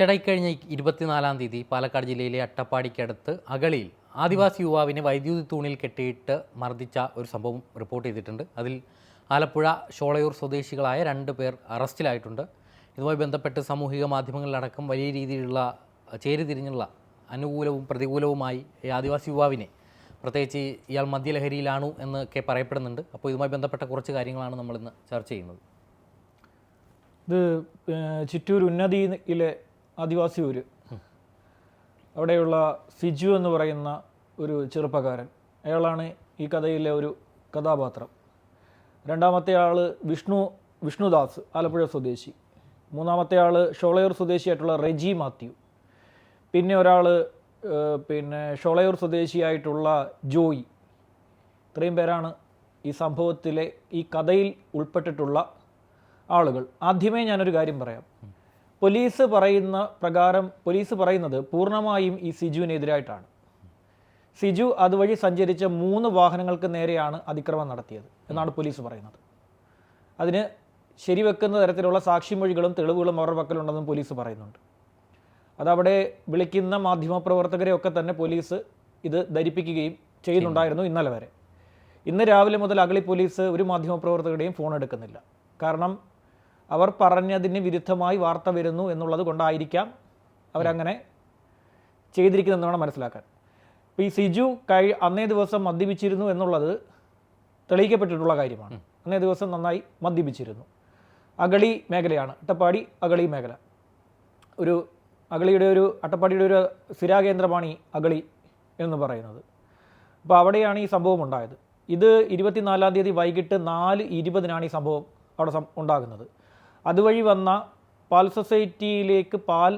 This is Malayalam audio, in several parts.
ചേട്ടാ ഇക്കഴിഞ്ഞ ഇരുപത്തിനാലാം തീയതി പാലക്കാട് ജില്ലയിലെ അട്ടപ്പാടിക്കടുത്ത് അകളിയിൽ ആദിവാസി യുവാവിനെ വൈദ്യുതി തൂണിൽ കെട്ടിയിട്ട് മർദ്ദിച്ച ഒരു സംഭവം റിപ്പോർട്ട് ചെയ്തിട്ടുണ്ട്. അതിൽ ആലപ്പുഴ ഷോളയൂർ സ്വദേശികളായ രണ്ട് പേർ അറസ്റ്റിലായിട്ടുണ്ട്. ഇതുമായി ബന്ധപ്പെട്ട് സാമൂഹിക മാധ്യമങ്ങളിലടക്കം വലിയ രീതിയിലുള്ള ചേരിതിരിഞ്ഞുള്ള അനുകൂലവും പ്രതികൂലവുമായി ഈ ആദിവാസി യുവാവിനെ പ്രത്യേകിച്ച് ഇയാൾ മദ്യലഹരിയിലാണു എന്നൊക്കെ പറയപ്പെടുന്നുണ്ട്. അപ്പോൾ ഇതുമായി ബന്ധപ്പെട്ട കുറച്ച് കാര്യങ്ങളാണ് നമ്മളിന്ന് ചർച്ച ചെയ്യുന്നത്. ഇത് ചിറ്റൂർ ഉന്നതിയിലെ ആദിവാസി ഊര്. അവിടെയുള്ള സിജു എന്ന് പറയുന്ന ഒരു ചെറുപ്പക്കാരൻ. അയാളാണ് ഈ കഥയിലെ ഒരു കഥാപാത്രം. രണ്ടാമത്തെ ആൾ വിഷ്ണു വിഷ്ണുദാസ് ആലപ്പുഴ സ്വദേശി. മൂന്നാമത്തെ ആൾ ഷോളയൂർ സ്വദേശിയായിട്ടുള്ള റെജി മാത്യു. പിന്നെ ഒരാൾ പിന്നെ ഷോളയൂർ സ്വദേശിയായിട്ടുള്ള ജോയി. ഇത്രയും പേരാണ് ഈ സംഭവത്തിലെ ഈ കഥയിൽ ഉൾപ്പെട്ടിട്ടുള്ള ആളുകൾ. ആദ്യമേ ഞാനൊരു കാര്യം പറയാം. പോലീസ് പറയുന്ന പ്രകാരം പോലീസ് പറയുന്നത് പൂർണമായും ഈ സിജുവിനെതിരായിട്ടാണ്. സിജു അതുവഴി സഞ്ചരിച്ച മൂന്ന് വാഹനങ്ങൾക്ക് നേരെയാണ് അതിക്രമം നടത്തിയത് എന്നാണ് പോലീസ് പറയുന്നത്. അതിന് ശരിവെക്കുന്ന തരത്തിലുള്ള സാക്ഷിമൊഴികളും തെളിവുകളും അവരുടെ പക്കലുണ്ടെന്നും പോലീസ് പറയുന്നുണ്ട്. അതവിടെ വിളിക്കുന്ന മാധ്യമപ്രവർത്തകരെ ഒക്കെ തന്നെ പോലീസ് ഇത് ധരിപ്പിക്കുകയും ചെയ്യുന്നുണ്ടായിരുന്നു ഇന്നലെ വരെ. ഇന്ന് രാവിലെ മുതൽ അഗളി പോലീസ് ഒരു മാധ്യമപ്രവർത്തകരുടെയും ഫോൺ എടുക്കുന്നില്ല. കാരണം അവർ പറഞ്ഞതിന് വിരുദ്ധമായി വാർത്ത വരുന്നു എന്നുള്ളത് കൊണ്ടായിരിക്കാം അവരങ്ങനെ ചെയ്തിരിക്കുന്നതെന്ന് വേണം മനസ്സിലാക്കാൻ. ഇപ്പോൾ ഈ സിജു കഴി അന്നേ ദിവസം മദ്യപിച്ചിരുന്നു എന്നുള്ളത് തെളിയിക്കപ്പെട്ടിട്ടുള്ള കാര്യമാണ്. അന്നേ ദിവസം നന്നായി മദ്യപിച്ചിരുന്നു. അഗളി മേഖലയാണ് അട്ടപ്പാടി അഗളി മേഖല. ഒരു അഗളിയുടെ ഒരു അട്ടപ്പാടിയുടെ ഒരു സ്ഥിരാകേന്ദ്രമാണ് ഈ അഗളി എന്ന് പറയുന്നത്. അപ്പോൾ അവിടെയാണ് ഈ സംഭവം ഉണ്ടായത്. ഇത് ഇരുപത്തിനാലാം തീയതി വൈകിട്ട് നാല് ഇരുപതിനാണ് ഈ സംഭവം അവിടെ ഉണ്ടാകുന്നത്. അതുവഴി വന്ന പാൽ സൊസൈറ്റിയിലേക്ക് പാൽ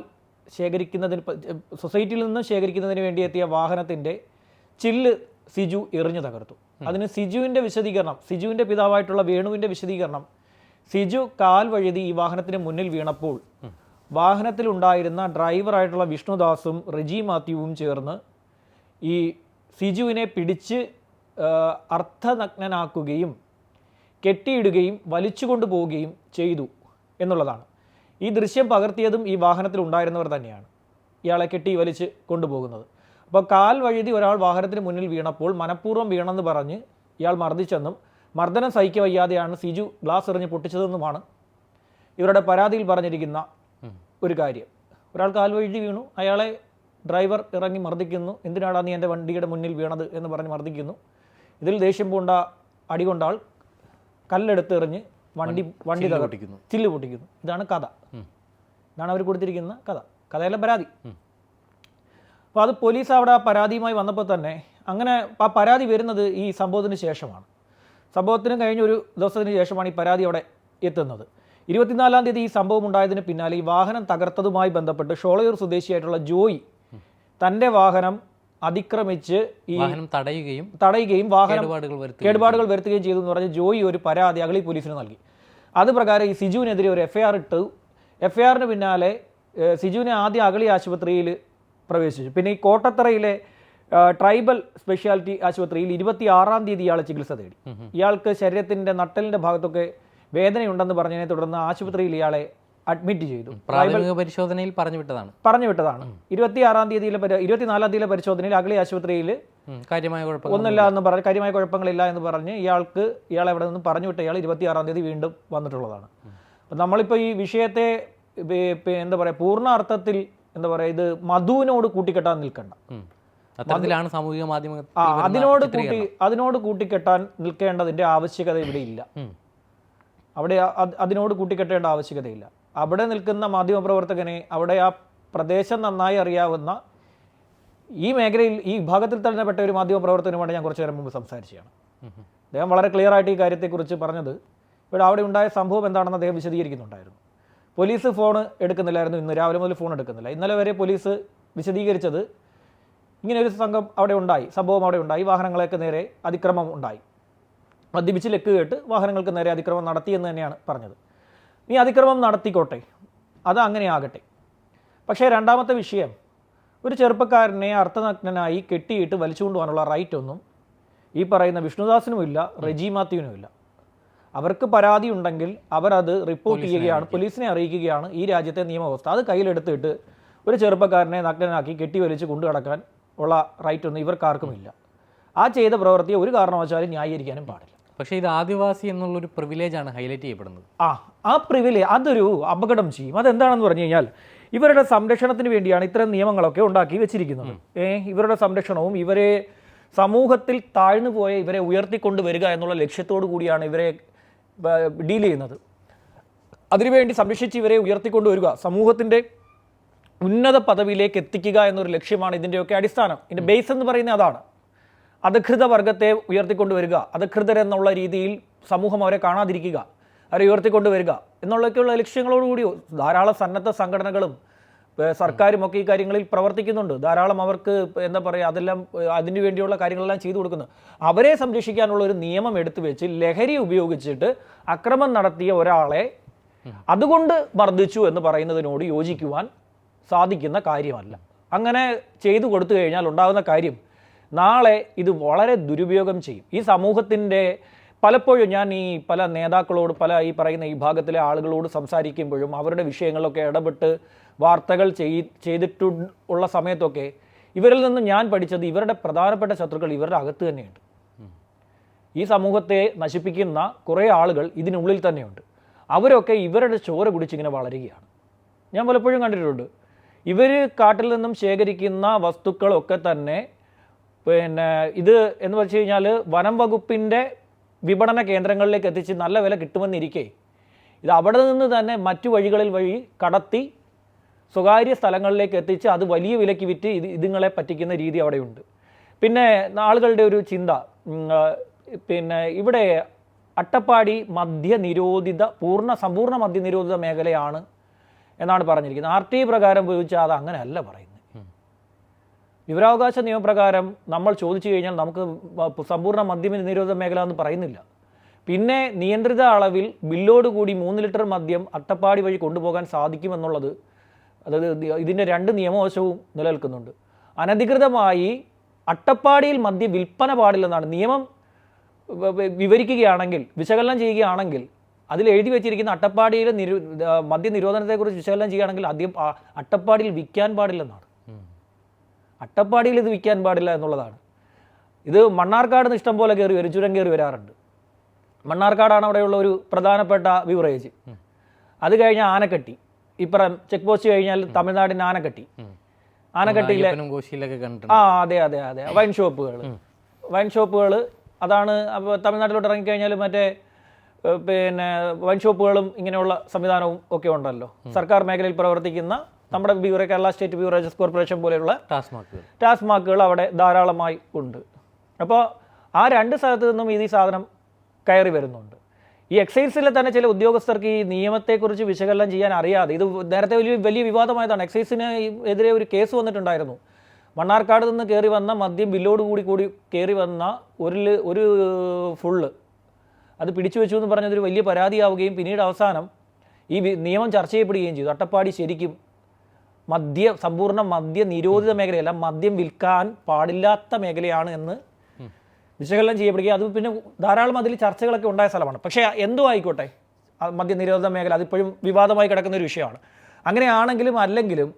ശേഖരിക്കുന്നതിന് സൊസൈറ്റിയിൽ നിന്ന് ശേഖരിക്കുന്നതിന് വേണ്ടി എത്തിയ വാഹനത്തിന്റെ ചില്ല് സിജു എറിഞ്ഞു തകർത്തു. അതിന് സിജുവിന്റെ വിശദീകരണം സിജുവിന്റെ പിതാവായിട്ടുള്ള വേണുവിന്റെ വിശദീകരണം സിജു കാൽ വഴുതി ഈ വാഹനത്തിന് മുന്നിൽ വീണപ്പോൾ വാഹനത്തിലുണ്ടായിരുന്ന ഡ്രൈവറായിട്ടുള്ള വിഷ്ണുദാസും റെജി മാത്യുവും ചേർന്ന് ഈ സിജുവിനെ പിടിച്ച് അർത്ഥനഗ്നനാക്കുകയും കെട്ടിയിടുകയും വലിച്ചുകൊണ്ടു പോവുകയും ചെയ്തു. എന്നുള്ളതാണ്. ഈ ദൃശ്യം പകർത്തിയതും ഈ വാഹനത്തിൽ ഉണ്ടായിരുന്നവർ തന്നെയാണ്. ഇയാളെ കെട്ടി വലിച്ച് കൊണ്ടുപോകുന്നത്. അപ്പോൾ കാൽ വഴുതി ഒരാൾ വാഹനത്തിന് മുന്നിൽ വീണപ്പോൾ മനഃപൂർവം വീണെന്ന് പറഞ്ഞ് ഇയാൾ മർദ്ദിച്ചെന്നും മർദ്ദനം സഹിക്ക വയ്യാതെയാണ് സിജു ഗ്ലാസ് എറിഞ്ഞ് പൊട്ടിച്ചതെന്നുമാണ് ഇവരുടെ പരാതിയിൽ പറഞ്ഞിരിക്കുന്ന ഒരു കാര്യം. ഒരാൾ കാൽ വഴുതി വീണു. അയാളെ ഡ്രൈവർ ഇറങ്ങി മർദ്ദിക്കുന്നു. എന്തിനാടാ നീ എന്റെ വണ്ടിയുടെ മുന്നിൽ വീണത് എന്ന് പറഞ്ഞ് മർദ്ദിക്കുന്നു. ഇതിൽ ദേഷ്യം പൂണ്ട അടികൊണ്ട ആൾ കല്ലെടുത്ത് എറിഞ്ഞ് വണ്ടി വണ്ടി തകർക്കുന്നു പൊട്ടിക്കുന്നു. ചില്ല് പൊട്ടിക്കുന്നു. ഇതാണ് കഥ. ഇതാണ് അവർ കൊടുത്തിരിക്കുന്ന കഥ. കഥയിലെ പരാതി. അപ്പോൾ അത് പോലീസ് അവിടെ പരാതിയുമായി വന്നപ്പോൾ തന്നെ അങ്ങനെ ആ പരാതി വരുന്നത് ഈ സംഭവത്തിന് ശേഷമാണ്. സംഭവത്തിന് കഴിഞ്ഞ ഒരു ദിവസത്തിന് ശേഷമാണ് ഈ പരാതി അവിടെ എത്തുന്നത്. ഇരുപത്തിനാലാം തീയതി ഈ സംഭവം ഉണ്ടായതിന് പിന്നാലെ ഈ വാഹനം തകർത്തതുമായി ബന്ധപ്പെട്ട് ഷോളയൂർ സ്വദേശിയായിട്ടുള്ള ജോയി തന്റെ വാഹനം അതിക്രമിച്ച് ഈ വാഹനം തടയുകയും തടയുകയും വാഹനം കേടുപാടുകൾ വരുത്തുകയും ചെയ്തു. എന്ന് പറഞ്ഞ് ജോയി ഒരു പരാതി അഗളി പോലീസിന് നൽകി. അത് പ്രകാരം ഈ സിജുവിനെതിരെ ഒരു എഫ്ഐആർ ഇട്ടു. എഫ്ഐആറിന് പിന്നാലെ സിജുവിനെ ആദ്യം അഗളി ആശുപത്രിയിൽ പ്രവേശിച്ചു. പിന്നെ ഈ കോട്ടത്തറയിലെ ട്രൈബൽ സ്പെഷ്യാലിറ്റി ആശുപത്രിയിൽ ഇരുപത്തി ആറാം തീയതി ഇയാൾ ചികിത്സ തേടി. ഇയാൾക്ക് ശരീരത്തിന്റെ നട്ടലിന്റെ ഭാഗത്തൊക്കെ വേദനയുണ്ടെന്ന് പറഞ്ഞതിനെ തുടർന്ന് ആശുപത്രിയിൽ ഇയാളെ അഡ്മിറ്റ് ചെയ്തു. പ്രാഥമിക പരിശോധനയിൽ പറഞ്ഞു വിട്ടതാണ്. പറഞ്ഞു വിട്ടതാണ്. ഇരുപത്തിയാറാം തീയതിയിലെ ഇരുപത്തിനാലാം തീയതിയിലെ പരിശോധനയിൽ അഗളി ആശുപത്രിയിൽ കാര്യമായ കുഴപ്പം ഒന്നുമില്ല എന്ന് പറഞ്ഞ് കാര്യമായ കുഴപ്പങ്ങളില്ല എന്ന് പറഞ്ഞ് ഇയാൾക്ക് ഇയാൾ എവിടെ നിന്ന് പറഞ്ഞു വിട്ട ഇയാൾ ഇരുപത്തിയാറാം തീയതി വീണ്ടും വന്നിട്ടുള്ളതാണ്. അപ്പം നമ്മളിപ്പോൾ ഈ വിഷയത്തെ എന്താ പറയുക പൂർണ അർത്ഥത്തിൽ എന്താ പറയുക ഇത് മധുവിനോട് കൂട്ടിക്കെട്ടാൻ നിൽക്കണ്ട. അത്തരത്തിലാണ് സാമൂഹിക മാധ്യമ അതിനോട് കൂട്ടി. അതിനോട് കൂട്ടിക്കെട്ടാൻ നിൽക്കേണ്ടതിന്റെ ആവശ്യകത ഇവിടെ ഇല്ല. അവിടെ അതിനോട് കൂട്ടിക്കെട്ടേണ്ട ആവശ്യകതയില്ല. അവിടെ നിൽക്കുന്ന മാധ്യമപ്രവർത്തകനെ അവിടെ ആ പ്രദേശം നന്നായി അറിയാവുന്ന ഈ മേഖലയിൽ ഈ വിഭാഗത്തിൽ തന്നെ പെട്ട ഒരു മാധ്യമപ്രവർത്തകനുമാണ് ഞാൻ കുറച്ചു നേരം മുമ്പ് സംസാരിച്ചതാണ്. അദ്ദേഹം വളരെ ക്ലിയർ ആയിട്ട് ഈ കാര്യത്തെക്കുറിച്ച് പറഞ്ഞത് ഇവിടെ അവിടെ ഉണ്ടായ സംഭവം എന്താണെന്ന് അദ്ദേഹം വിശദീകരിക്കുന്നുണ്ടായിരുന്നു. പോലീസ് ഫോൺ എടുക്കുന്നില്ലായിരുന്നു ഇന്ന് രാവിലെ മുതൽ ഫോൺ എടുക്കുന്നില്ല. ഇന്നലെ വരെ പോലീസ് വിശദീകരിച്ചത് ഇങ്ങനെ ഒരു സംഘം അവിടെ ഉണ്ടായി സംഭവം അവിടെ ഉണ്ടായി വാഹനങ്ങളൊക്കെ നേരെ അതിക്രമം ഉണ്ടായി. മദ്യപിച്ച് ലെക്ക് കേട്ട് വാഹനങ്ങൾക്ക് നേരെ അതിക്രമം നടത്തിയെന്ന് തന്നെയാണ് പറഞ്ഞത്. നീ അതിക്രമം നടത്തിക്കോട്ടെ. അത് അങ്ങനെ ആകട്ടെ പക്ഷേ രണ്ടാമത്തെ വിഷയം ഒരു ചെറുപ്പക്കാരനെ അർത്ഥനഗ്നനായി കെട്ടിയിട്ട് വലിച്ചുകൊണ്ടുപോകാനുള്ള റൈറ്റ് ഒന്നും ഈ പറയുന്ന വിഷ്ണുദാസിനുമില്ല റെജി മാത്യുവിനുമില്ല. അവർക്ക് പരാതി ഉണ്ടെങ്കിൽ അവരത് റിപ്പോർട്ട് ചെയ്യുകയാണ് പോലീസിനെ അറിയിക്കുകയാണ് ഈ രാജ്യത്തെ നിയമവ്യവസ്ഥ. അത് കയ്യിലെടുത്തിട്ട് ഒരു ചെറുപ്പക്കാരനെ നഗ്നനാക്കി കെട്ടി വലിച്ച് കൊണ്ടു കടക്കാൻ ഉള്ള റൈറ്റ് ഒന്നും ഇവർക്കാർക്കുമില്ല. ആ ചെയ്ത പ്രവൃത്തിയെ ഒരു കാരണവശാലും ന്യായീകരിക്കാനും പാടില്ല. പക്ഷേ ഇത് ആദിവാസി എന്നുള്ളൊരു പ്രിവിലേജ് ആണ് ഹൈലൈറ്റ് ചെയ്യപ്പെടുന്നത്. ആ ആ പ്രിവിലേജ് അതൊരു അപകടം ചെയ്യും. അതെന്താണെന്ന് പറഞ്ഞു കഴിഞ്ഞാൽ ഇവരുടെ സംരക്ഷണത്തിന് വേണ്ടിയാണ് ഇത്തരം നിയമങ്ങളൊക്കെ ഉണ്ടാക്കി വെച്ചിരിക്കുന്നത്. ഏ ഇവരുടെ സംരക്ഷണവും ഇവരെ സമൂഹത്തിൽ താഴ്ന്നു പോയ ഇവരെ ഉയർത്തിക്കൊണ്ട് വരിക എന്നുള്ള ലക്ഷ്യത്തോടു കൂടിയാണ് ഇവരെ ഡീൽ ചെയ്യുന്നത്. അതിനുവേണ്ടി സംരക്ഷിച്ച് ഇവരെ ഉയർത്തിക്കൊണ്ട് വരിക സമൂഹത്തിന്റെ ഉന്നത പദവിയിലേക്ക് എത്തിക്കുക എന്നൊരു ലക്ഷ്യമാണ് ഇതിന്റെയൊക്കെ അടിസ്ഥാനം. ഇതിന്റെ ബേസ് എന്ന് പറയുന്നത് അതാണ്. അധികൃത വർഗത്തെ ഉയർത്തിക്കൊണ്ടുവരിക അധികൃതരെന്നുള്ള രീതിയിൽ സമൂഹം അവരെ കാണാതിരിക്കുക അവരെ ഉയർത്തിക്കൊണ്ടുവരിക എന്നുള്ളൊക്കെയുള്ള ലക്ഷ്യങ്ങളോടുകൂടി ധാരാളം സന്നദ്ധ സംഘടനകളും സർക്കാരും ഒക്കെ ഈ കാര്യങ്ങളിൽ പ്രവർത്തിക്കുന്നുണ്ട്. ധാരാളം അവർക്ക് എന്താ പറയുക അതെല്ലാം അതിനു വേണ്ടിയുള്ള കാര്യങ്ങളെല്ലാം ചെയ്തു കൊടുക്കുന്നു. അവരെ സംരക്ഷിക്കാനുള്ള ഒരു നിയമം എടുത്തു വെച്ച് ലഹരി ഉപയോഗിച്ചിട്ട് അക്രമം നടത്തിയ ഒരാളെ അതുകൊണ്ട് മർദ്ദിച്ചു എന്ന് പറയുന്നതിനോട് യോജിക്കുവാൻ സാധിക്കുന്ന കാര്യമല്ല. അങ്ങനെ ചെയ്തു കൊടുത്തു കഴിഞ്ഞാൽ ഉണ്ടാകുന്ന കാര്യം നാളെ ഇത് വളരെ ദുരുപയോഗം ചെയ്യും. ഈ സമൂഹത്തിന്റെ പലപ്പോഴും ഞാൻ ഈ പല നേതാക്കളോട് പല ഈ പറയുന്ന ഈ ഭാഗത്തിലെ ആളുകളോട് സംസാരിക്കുമ്പോഴും അവരുടെ വിഷയങ്ങളിലൊക്കെ ഇടപെട്ട് വാർത്തകൾ ചെയ് ചെയ്തിട്ടു ഉള്ള സമയത്തൊക്കെ ഇവരിൽ നിന്ന് ഞാൻ പഠിച്ചത് ഇവരുടെ പ്രധാനപ്പെട്ട ശത്രുക്കൾ ഇവരുടെ അകത്ത് തന്നെയുണ്ട്. ഈ സമൂഹത്തെ നശിപ്പിക്കുന്ന കുറേ ആളുകൾ ഇതിനുള്ളിൽ തന്നെയുണ്ട്. അവരൊക്കെ ഇവരുടെ ചോര കുടിച്ചിങ്ങനെ വളരുകയാണ്. ഞാൻ പലപ്പോഴും കണ്ടിട്ടുണ്ട്. ഇവർ കാട്ടിൽ നിന്നും ശേഖരിക്കുന്ന വസ്തുക്കളൊക്കെ തന്നെ പിന്നെ ഇത് എന്ന് വെച്ച് കഴിഞ്ഞാൽ വനം വകുപ്പിന്റെ വിപണന കേന്ദ്രങ്ങളിലേക്ക് എത്തിച്ച് നല്ല വില കിട്ടുമെന്നിരിക്കേ. ഇത് അവിടെ നിന്ന് തന്നെ മറ്റു വഴികളിൽ വഴി കടത്തി സ്വകാര്യ സ്ഥലങ്ങളിലേക്ക് എത്തിച്ച് അത് വലിയ വിലയ്ക്ക് വിറ്റ് ഇത് ഇതുങ്ങളെ പറ്റിക്കുന്ന രീതി അവിടെയുണ്ട്. പിന്നെ ആളുകളുടെ ഒരു ചിന്ത പിന്നെ ഇവിടെ അട്ടപ്പാടി മദ്യനിരോധിത പൂർണ സമ്പൂർണ മദ്യനിരോധിത മേഖലയാണ് എന്നാണ് പറഞ്ഞിരിക്കുന്നത്. ആർ ടി പ്രകാരം ഉപയോഗിച്ചാൽ അത് അങ്ങനെയല്ല പറയുന്നത്. വിവരാവകാശ നിയമപ്രകാരം നമ്മൾ ചോദിച്ചു കഴിഞ്ഞാൽ നമുക്ക് സമ്പൂർണ മദ്യം നിരോധന മേഖല എന്ന് പറയുന്നില്ല. പിന്നെ നിയന്ത്രിത അളവിൽ ബില്ലോട് കൂടി മൂന്ന് ലിറ്റർ മദ്യം അട്ടപ്പാടി വഴി കൊണ്ടുപോകാൻ സാധിക്കുമെന്നുള്ളത് അതായത് ഇതിന്റെ രണ്ട് നിയമവശവും നിലനിൽക്കുന്നുണ്ട്. അനധികൃതമായി അട്ടപ്പാടിയിൽ മദ്യ വിൽപ്പന പാടില്ലെന്നാണ് നിയമം വിവരിക്കുകയാണെങ്കിൽ വിശകലനം ചെയ്യുകയാണെങ്കിൽ അതിൽ എഴുതി വെച്ചിരിക്കുന്ന അട്ടപ്പാടിയിലെ നിരു മദ്യ നിരോധനത്തെക്കുറിച്ച് വിശകലനം ചെയ്യുകയാണെങ്കിൽ ആദ്യം അട്ടപ്പാടിയിൽ വിൽക്കാൻ പാടില്ലെന്നാണ്. അട്ടപ്പാടിയിൽ ഇത് വിൽക്കാൻ പാടില്ല എന്നുള്ളതാണ്. ഇത് മണ്ണാർക്കാട് നിന്ന് ഇഷ്ടം പോലെ കയറി വരും ചുരം കയറി വരാറുണ്ട്. മണ്ണാർക്കാടാണ് അവിടെയുള്ള ഒരു പ്രധാനപ്പെട്ട ബിവറേജ് അത് കഴിഞ്ഞാൽ ആനക്കട്ടി. ഇപ്പുറം ചെക്ക് പോസ്റ്റ് കഴിഞ്ഞാൽ തമിഴ്നാടിന്റെ ആനക്കട്ടി. ആനക്കട്ടിയിലെ ആ അതെ അതെ അതെ. വൈൻ ഷോപ്പുകൾ വൈൻ ഷോപ്പുകൾ അതാണ് അപ്പോൾ തമിഴ്നാട്ടിലോട്ട് ഇറങ്ങിക്കഴിഞ്ഞാൽ മറ്റേ പിന്നെ വൈൻ ഷോപ്പുകളും ഇങ്ങനെയുള്ള സംവിധാനവും ഒക്കെ ഉണ്ടല്ലോ. സർക്കാർ മേഖലയിൽ പ്രവർത്തിക്കുന്ന നമ്മുടെ bureau Kerala state beverages corporation പോലെയുള്ള ടാസ്മാക്കുകൾ. ടാസ്മാക്കുകൾ അവിടെ ധാരാളമായി ഉണ്ട്. അപ്പോൾ ആ രണ്ട് സ്ഥലത്ത് നിന്നും ഇത് ഈ സാധനം കയറി വരുന്നുണ്ട്. ഈ എക്സൈസിലെ തന്നെ ചില ഉദ്യോഗസ്ഥർക്ക് ഈ നിയമത്തെക്കുറിച്ച് വിശകലനം ചെയ്യാൻ അറിയാതെ ഇത് നേരത്തെ വലിയ വലിയ വിവാദമായതാണ്. എക്സൈസിന് എതിരെ ഒരു കേസ് വന്നിട്ടുണ്ടായിരുന്നു. മണ്ണാർക്കാട് നിന്ന് കയറി വന്ന മദ്യം ബില്ലോട് കൂടി കൂടി കയറി വന്ന ഒരു ഒരു ഫുള്ള് അത് പിടിച്ചു വെച്ചു എന്ന് പറഞ്ഞതൊരു വലിയ പരാതിയാവുകയും പിന്നീട് അവസാനം ഈ നിയമം ചർച്ച ചെയ്യപ്പെടുകയും ചെയ്തു. അട്ടപ്പാടി ശരിക്കും മദ്യ സമ്പൂർണ മദ്യ നിരോധിത മേഖലയല്ല മദ്യം വിൽക്കാൻ പാടില്ലാത്ത മേഖലയാണ് എന്ന് വിശകലനം ചെയ്യപ്പെടുകയും അത് പിന്നെ ധാരാളം അതിൽ ചർച്ചകളൊക്കെ ഉണ്ടായ സ്ഥലമാണ്. പക്ഷേ എന്തോ ആയിക്കോട്ടെ മദ്യ നിരോധന മേഖല അതിപ്പോഴും വിവാദമായി കിടക്കുന്ന ഒരു വിഷയമാണ്. അങ്ങനെയാണെങ്കിലും അല്ലെങ്കിലും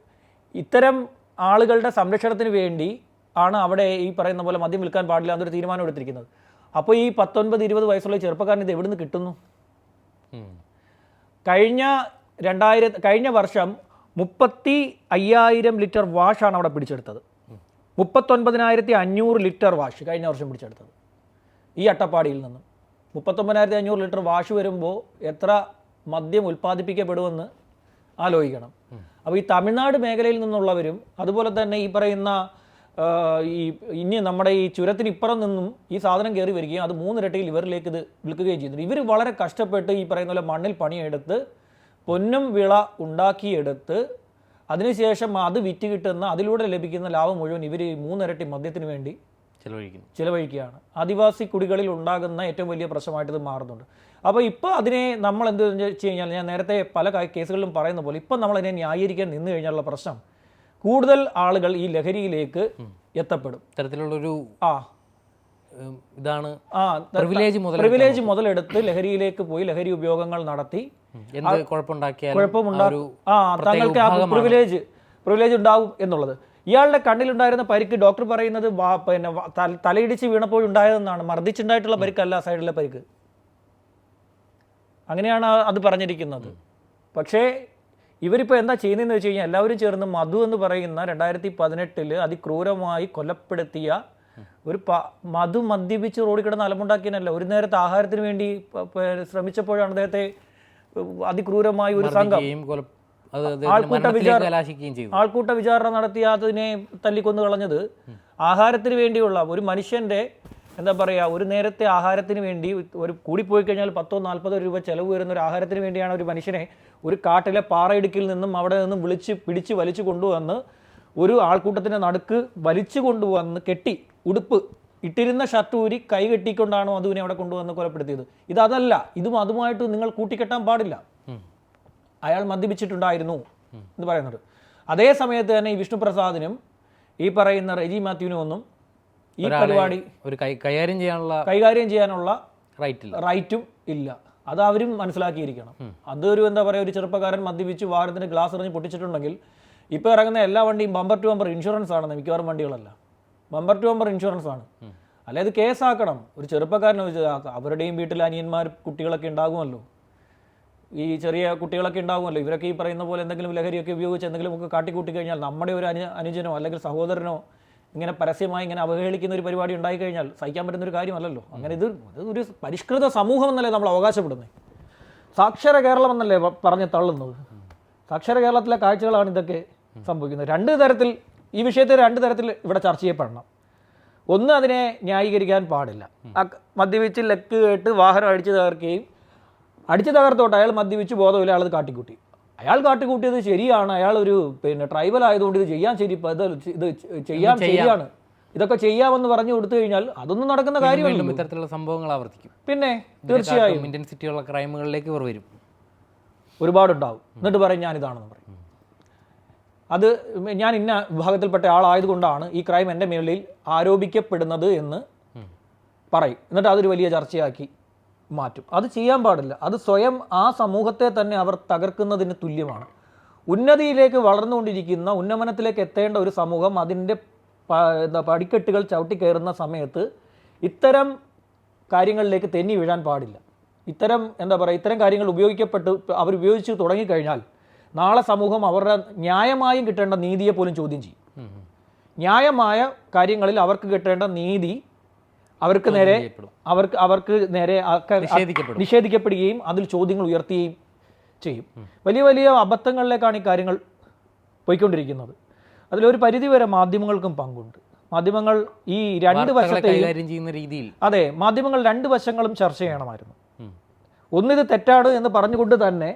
ഇത്തരം ആളുകളുടെ സംരക്ഷണത്തിന് വേണ്ടി ആണ് അവിടെ ഈ പറയുന്ന പോലെ മദ്യം വിൽക്കാൻ പാടില്ല എന്നൊരു തീരുമാനം എടുത്തിരിക്കുന്നത്. അപ്പോൾ ഈ പത്തൊൻപത് ഇരുപത് വയസ്സുള്ള ചെറുപ്പക്കാരൻ ഇത് എവിടെ നിന്ന് കിട്ടുന്നു കഴിഞ്ഞ രണ്ടായിരത്തി കഴിഞ്ഞ വർഷം മുപ്പത്തി അയ്യായിരം ലിറ്റർ വാഷാണ് അവിടെ പിടിച്ചെടുത്തത്. മുപ്പത്തൊൻപതിനായിരത്തി അഞ്ഞൂറ് ലിറ്റർ വാഷ് കഴിഞ്ഞ വർഷം പിടിച്ചെടുത്തത്. ഈ അട്ടപ്പാടിയിൽ നിന്നും. മുപ്പത്തൊമ്പതിനായിരത്തി അഞ്ഞൂറ് ലിറ്റർ വാഷ് വരുമ്പോൾ എത്ര മദ്യം ഉൽപ്പാദിപ്പിക്കപ്പെടുമെന്ന് ആലോചിക്കണം. അപ്പോൾ ഈ തമിഴ്നാട് മേഖലയിൽ നിന്നുള്ളവരും അതുപോലെ തന്നെ ഈ പറയുന്ന ഈ ഇനി നമ്മുടെ ഈ ചുരത്തിന് ഇപ്പുറം നിന്നും ഈ സാധനം കയറി വരികയും അത് മൂന്നിരട്ടിയിൽ ഇവരിലേക്ക് ഇത് വിൽക്കുകയും ചെയ്യുന്നുണ്ട് ഇവർ വളരെ കഷ്ടപ്പെട്ട് ഈ പറയുന്ന പോലെ മണ്ണിൽ പണിയെടുത്ത് പൊന്നും വിള ഉണ്ടാക്കിയെടുത്ത് അതിനുശേഷം അത് വിറ്റ് കിട്ടുന്ന അതിലൂടെ ലഭിക്കുന്ന ലാഭം മുഴുവൻ ഇവർ ഈ മൂന്നിരട്ടി മദ്യത്തിന് വേണ്ടി ചിലവഴിക്കുന്നു. ചിലവഴിക്കുകയാണ്. ആദിവാസി കുടികളിൽ ഉണ്ടാകുന്ന ഏറ്റവും വലിയ പ്രശ്നമായിട്ട് ഇത് മാറുന്നുണ്ട്. അപ്പോൾ ഇപ്പോൾ അതിനെ നമ്മൾ എന്ത് വെച്ച് കഴിഞ്ഞാൽ ഞാൻ നേരത്തെ പല കേസുകളിലും പറയുന്ന പോലെ ഇപ്പം നമ്മൾ അതിനെ ന്യായീകരിക്കാൻ നിന്ന് കഴിഞ്ഞാലുള്ള പ്രശ്നം കൂടുതൽ ആളുകൾ ഈ ലഹരിയിലേക്ക് എത്തപ്പെടും. ഇത്തരത്തിലുള്ളൊരു ആ. ഇതാണ് പ്രിവിലേജ് മുതൽ പ്രിവിലേജ് മുതലെടുത്ത് ലഹരിയിലേക്ക് പോയി ലഹരി ഉപയോഗങ്ങൾ നടത്തി. എന്ത് ആ ഒരു ആ പ്രിവിലേജ് പ്രിവിലേജ് ഉണ്ടാവും എന്നുള്ളത്. ഇയാളുടെ കണ്ണിലുണ്ടായിരുന്ന പരിക്ക് ഡോക്ടർ പറയുന്നത് പിന്നെ തലയിടിച്ച് വീണപ്പോഴുണ്ടായതെന്നാണ് മർദ്ദിച്ചുണ്ടായിട്ടുള്ള പരിക്കല്ല സൈഡിലെ പരിക്ക്. അങ്ങനെയാണ് അത് പറഞ്ഞിരിക്കുന്നത്. പക്ഷേ ഇവരിപ്പോൾ എന്താ ചെയ്യുന്നതെന്ന് വെച്ച് കഴിഞ്ഞാൽ എല്ലാവരും ചേർന്ന് മധു എന്ന് പറയുന്ന രണ്ടായിരത്തി പതിനെട്ടിൽ അതിക്രൂരമായി കൊലപ്പെടുത്തിയ ഒരു പ മധു മദ്യപിച്ച് റോഡിൽ കിടന്ന് അലമുണ്ടാക്കിയനല്ല ഒരു നേരത്തെ ആഹാരത്തിന് വേണ്ടി ശ്രമിച്ചപ്പോഴാണ് അദ്ദേഹത്തെ അതിക്രൂരമായി ഒരു സംഘം ആൾക്കൂട്ട മരണത്തിലേക്ക് വിചാര- കലാശിക്കുകയും ചെയ്തു. ആൾക്കൂട്ട വിചാരണ അതിനെ തല്ലിക്കൊന്നു കളഞ്ഞത് ആഹാരത്തിന് വേണ്ടിയുള്ള ഒരു മനുഷ്യന്റെ എന്താ പറയുക ഒരു നേരത്തെ ആഹാരത്തിന് വേണ്ടി ഒരു കൂടിപ്പോയി കഴിഞ്ഞാൽ പത്തോ നാൽപ്പതോ രൂപ ചെലവ് വരുന്ന ഒരു ആഹാരത്തിന് വേണ്ടിയാണ് ഒരു മനുഷ്യനെ ഒരു കാട്ടിലെ പാറയിടുക്കിൽ നിന്നും അവിടെ നിന്നും വിളിച്ച് പിടിച്ച് വലിച്ചു കൊണ്ടുവന്ന് ഒരു ആൾക്കൂട്ടത്തിന്റെ നടുക്ക് വലിച്ചു കൊണ്ടുവന്ന് കെട്ടി ഉടുപ്പ് ഇട്ടിരുന്ന ഷർട്ട് ഊരി കൈ കെട്ടിക്കൊണ്ടാണ് മധുവിനെ അവിടെ കൊണ്ടുവന്ന് കൊലപ്പെടുത്തിയത്? അതല്ല ഇതും അതുമായിട്ട് നിങ്ങൾ കൂട്ടിക്കെട്ടാൻ പാടില്ല. അയാൾ മദ്യപിച്ചിട്ടുണ്ടായിരുന്നു എന്ന് പറയുന്നുണ്ട് അതേ സമയത്ത് തന്നെ ഈ വിഷ്ണുപ്രസാദിനും ഈ പറയുന്ന റെജി മാത്യുവിനും ഒന്നും ഈ പരിപാടി ഒരു കൈകാര്യം ചെയ്യാനുള്ള കൈകാര്യം ചെയ്യാനുള്ള റൈറ്റ് റൈറ്റും ഇല്ല. അത് അവരും മനസ്സിലാക്കിയിരിക്കണം. അതൊരു എന്താ പറയുക ഒരു ചെറുപ്പക്കാരൻ മദ്യപിച്ച് വാഹനത്തിന് ഗ്ലാസ് എറിഞ്ഞ് പൊട്ടിച്ചിട്ടുണ്ടെങ്കിൽ ഇപ്പോൾ ഇറങ്ങുന്ന എല്ലാ വണ്ടിയും ബമ്പർ ടു ബമ്പർ ഇൻഷുറൻസ് ആണ് മിക്കവാറും വണ്ടികളല്ല. ബമ്പർ ടു ബമ്പർ ഇൻഷുറൻസ് ആണ്. അല്ലാതെ കേസാക്കണം. ഒരു ചെറുപ്പക്കാരനെ വെച്ച് അവരുടെയും വീട്ടിൽ അനിയന്മാർ കുട്ടികളൊക്കെ ഉണ്ടാകുമല്ലോ. ഈ ചെറിയ കുട്ടികളൊക്കെ ഉണ്ടാകുമല്ലോ. ഇവരൊക്കെ ഈ പറയുന്ന പോലെ എന്തെങ്കിലും ലഹരിയൊക്കെ ഉപയോഗിച്ച് എന്തെങ്കിലും ഒക്കെ കാട്ടിക്കൂട്ടി കഴിഞ്ഞാൽ നമ്മുടെ ഒരു അനു അനുജനോ അല്ലെങ്കിൽ സഹോദരനോ ഇങ്ങനെ പരസ്യമായി ഇങ്ങനെ അവഹേളിക്കുന്ന ഒരു പരിപാടി ഉണ്ടായി കഴിഞ്ഞാൽ സഹിക്കാൻ പറ്റുന്ന ഒരു കാര്യമല്ലല്ലോ. അങ്ങനെ ഇത് ഒരു പരിഷ്കൃത സമൂഹം എന്നല്ലേ നമ്മൾ അവകാശപ്പെടുന്നത്. സാക്ഷര കേരളം എന്നല്ലേ പറഞ്ഞ് തള്ളുന്നത്. സാക്ഷര കേരളത്തിലെ കാഴ്ചകളാണ് ഇതൊക്കെ സംഭവിക്കുന്നത്. രണ്ട് തരത്തിൽ ഈ വിഷയത്തെ രണ്ട് തരത്തിൽ ഇവിടെ ചർച്ച ചെയ്യപ്പെടണം. ഒന്ന് അതിനെ ന്യായീകരിക്കാൻ പാടില്ല. മദ്യപിച്ച് ലക്ക് കേട്ട് വാഹനം അടിച്ചു തകർക്കുകയും അടിച്ചു തകർത്തോട്ട് അയാൾ മദ്യപിച്ച് ബോധമില്ല അയാൾ അത് കാട്ടിക്കൂട്ടി. അയാൾ കാട്ടിക്കൂട്ടിയത് ശരിയാണ്. അയാൾ ഒരു പിന്നെ ട്രൈബൽ ആയതുകൊണ്ട് ഇത് ചെയ്യാൻ ശരി ഇത് ചെയ്യാൻ ശരിയാണ്. ഇതൊക്കെ ചെയ്യാമെന്ന് പറഞ്ഞു കൊടുത്തു കഴിഞ്ഞാൽ അതൊന്നും നടക്കുന്ന കാര്യമല്ല ഇത്തരത്തിലുള്ള സംഭവങ്ങൾ ആവർത്തിക്കും. പിന്നെ തീർച്ചയായും ഇന്ത്യൻ സിറ്റിയിലുള്ള ക്രൈമുകളിലേക്ക് ഇവർ വരും. ഒരുപാടുണ്ടാവും. എന്നിട്ട് പറയും ഞാൻ ഇതാണെന്ന് പറയും. അത് ഞാൻ ഇന്ന വിഭാഗത്തിൽപ്പെട്ട ആളായതുകൊണ്ടാണ് ഈ ക്രൈം എന്റെ മേളിൽ ആരോപിക്കപ്പെടുന്നത് എന്ന്. പറയും. എന്നിട്ട് അതൊരു വലിയ ചർച്ചയാക്കി മാറ്റും. അത് ചെയ്യാൻ പാടില്ല. അത് സ്വയം ആ സമൂഹത്തെ തന്നെ അവർ തകർക്കുന്നതിന് തുല്യമാണ്. ഉന്നതിയിലേക്ക് വളർന്നുകൊണ്ടിരിക്കുന്ന ഉന്നമനത്തിലേക്ക് എത്തേണ്ട ഒരു സമൂഹം അതിന്റെ എന്താ പടിക്കെട്ടുകൾ ചവിട്ടിക്കയറുന്ന സമയത്ത് ഇത്തരം കാര്യങ്ങളിലേക്ക് തെന്നി വീഴാൻ പാടില്ല. ഇത്തരം എന്താ പറയുക ഇത്തരം കാര്യങ്ങൾ ഉപയോഗിക്കപ്പെട്ട് അവർ ഉപയോഗിച്ച് തുടങ്ങിക്കഴിഞ്ഞാൽ നാളെ സമൂഹം അവരുടെ ന്യായമായും കിട്ടേണ്ട നീതിയെ പോലും ചോദ്യം ചെയ്യും. ന്യായമായ കാര്യങ്ങളിൽ അവർക്ക് കിട്ടേണ്ട നീതി അവർക്ക് നേരെ അവർക്ക് അവർക്ക് നേരെ നിഷേധിക്കപ്പെടുകയും അതിൽ ചോദ്യങ്ങൾ ഉയർത്തുകയും ചെയ്യും. വലിയ വലിയ അബദ്ധങ്ങളിലേക്കാണ് ഈ കാര്യങ്ങൾ പോയിക്കൊണ്ടിരിക്കുന്നത്. അതിലൊരു പരിധിവരെ മാധ്യമങ്ങൾക്കും പങ്കുണ്ട്. മാധ്യമങ്ങൾ ഈ രണ്ട് വശത്തെ വശത്തെയും രീതിയിൽ. അതെ മാധ്യമങ്ങൾ രണ്ട് വശങ്ങളും ചർച്ച ചെയ്യണമായിരുന്നു. ഒന്നിത് തെറ്റാണ് എന്ന് പറഞ്ഞുകൊണ്ട് തന്നെ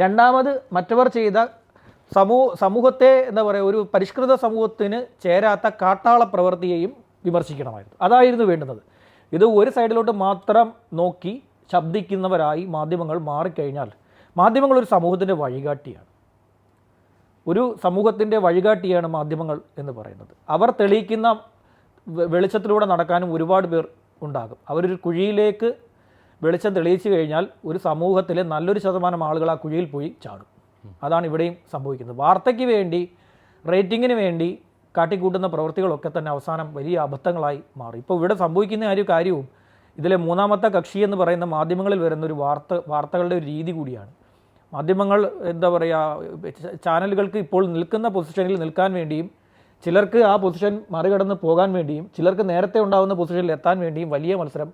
രണ്ടാമത് മറ്റവർ ചെയ്ത സമൂഹ സമൂഹത്തെ എന്താ പറയുക ഒരു പരിഷ്കൃത സമൂഹത്തിന് ചേരാത്ത കാട്ടാള പ്രവൃത്തിയെയും വിമർശിക്കണമായിരുന്നു. അതായിരുന്നു വേണ്ടുന്നത്. ഇത് ഒരു സൈഡിലോട്ട് മാത്രം നോക്കി ശബ്ദിക്കുന്നവരായി മാധ്യമങ്ങൾ മാറിക്കഴിഞ്ഞാൽ മാധ്യമങ്ങൾ ഒരു സമൂഹത്തിന്റെ വഴികാട്ടിയാണ്. ഒരു സമൂഹത്തിന്റെ വഴികാട്ടിയാണ് മാധ്യമങ്ങൾ എന്ന് പറയുന്നത്. അവർ തെളിയിക്കുന്ന വെളിച്ചത്തിലൂടെ നടക്കാനും ഒരുപാട് പേർ ഉണ്ടാകും. അവരൊരു കുഴിയിലേക്ക് വെളിച്ചം തെളിയിച്ചു കഴിഞ്ഞാൽ ഒരു സമൂഹത്തിലെ നല്ലൊരു ശതമാനം ആളുകൾ ആ കുഴിയിൽ പോയി ചാടും. അതാണ് ഇവിടെയും സംഭവിക്കുന്നത്. വാർത്തയ്ക്ക് വേണ്ടി റേറ്റിങ്ങിന് വേണ്ടി കാട്ടിക്കൂട്ടുന്ന പ്രവൃത്തികളൊക്കെ തന്നെ അവസാനം വലിയ അബദ്ധങ്ങളായി മാറി. ഇപ്പോൾ ഇവിടെ സംഭവിക്കുന്ന ഒരു കാര്യവും ഇതിലെ മൂന്നാമത്തെ കക്ഷി എന്ന് പറയുന്ന മാധ്യമങ്ങളിൽ വരുന്ന ഒരു വാർത്ത വാർത്തകളുടെ ഒരു രീതി കൂടിയാണ്. മാധ്യമങ്ങൾ എന്താ പറയുക ചാനലുകൾക്ക് ഇപ്പോൾ നിൽക്കുന്ന പൊസിഷനിൽ നിൽക്കാൻ വേണ്ടിയും ചിലർക്ക് ആ പൊസിഷൻ മറികടന്ന് പോകാൻ വേണ്ടിയും ചിലർക്ക് നേരത്തെ ഉണ്ടാകുന്ന പൊസിഷനിൽ എത്താൻ വേണ്ടിയും വലിയ മത്സരം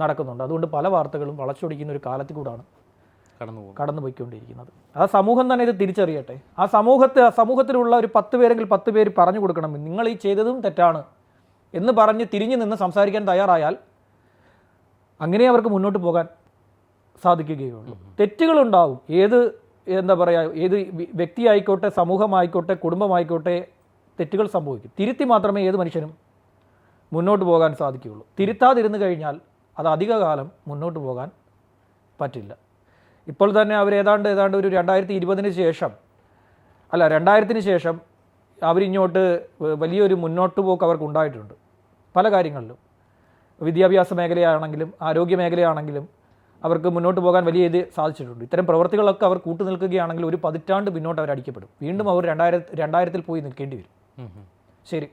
നടക്കുന്നുണ്ട്. അതുകൊണ്ട് പല വാർത്തകളും വളച്ചൊടിക്കുന്ന ഒരു കാലത്തിൽ കൂടാണ് കടന്നു പോയിക്കൊണ്ടിരിക്കുന്നത് ആ സമൂഹം തന്നെ ഇത് തിരിച്ചറിയട്ടെ. ആ സമൂഹത്തെ ആ സമൂഹത്തിലുള്ള ഒരു പത്ത് പേരെങ്കിൽ പത്ത് പേര് പറഞ്ഞു കൊടുക്കണം. നിങ്ങൾ ഈ ചെയ്തതും തെറ്റാണ് എന്ന് പറഞ്ഞ് തിരിഞ്ഞു നിന്ന് സംസാരിക്കാൻ തയ്യാറായാൽ അങ്ങനെ അവർക്ക് മുന്നോട്ട് പോകാൻ സാധിക്കുകയുള്ളൂ. തെറ്റുകളുണ്ടാവും. ഏത് എന്താ പറയുക ഏത് വ്യക്തി വ്യക്തിയായിക്കോട്ടെ സമൂഹമായിക്കോട്ടെ കുടുംബമായിക്കോട്ടെ തെറ്റുകൾ സംഭവിക്കും. തിരുത്തി മാത്രമേ ഏത് മനുഷ്യനും മുന്നോട്ട് പോകാൻ സാധിക്കുകയുള്ളൂ. തിരുത്താതിരുന്നു കഴിഞ്ഞാൽ അത് അധികകാലം മുന്നോട്ട് പോകാൻ പറ്റില്ല. ഇപ്പോൾ തന്നെ അവർ ഏതാണ്ട് ഏതാണ്ട് ഒരു രണ്ടായിരത്തി ഇരുപതിന് ശേഷം അല്ല രണ്ടായിരത്തിന് ശേഷം അവരിങ്ങോട്ട് വലിയൊരു മുന്നോട്ട് പോക്ക് അവർക്ക് ഉണ്ടായിട്ടുണ്ട്. പല കാര്യങ്ങളിലും. വിദ്യാഭ്യാസ മേഖലയാണെങ്കിലും ആരോഗ്യ മേഖലയാണെങ്കിലും അവർക്ക് മുന്നോട്ട് പോകാൻ വലിയ ഇത് സാധിച്ചിട്ടുണ്ട്. ഇത്തരം പ്രവർത്തികളൊക്കെ അവർ കൂട്ടു നിൽക്കുകയാണെങ്കിൽ ഒരു പതിറ്റാണ്ട് പിന്നോട്ട് അവർ അടിക്കപ്പെടും വീണ്ടും അവർ രണ്ടായിരത്തി രണ്ടായിരത്തിൽ പോയി നിൽക്കേണ്ടി വരും. ശരി.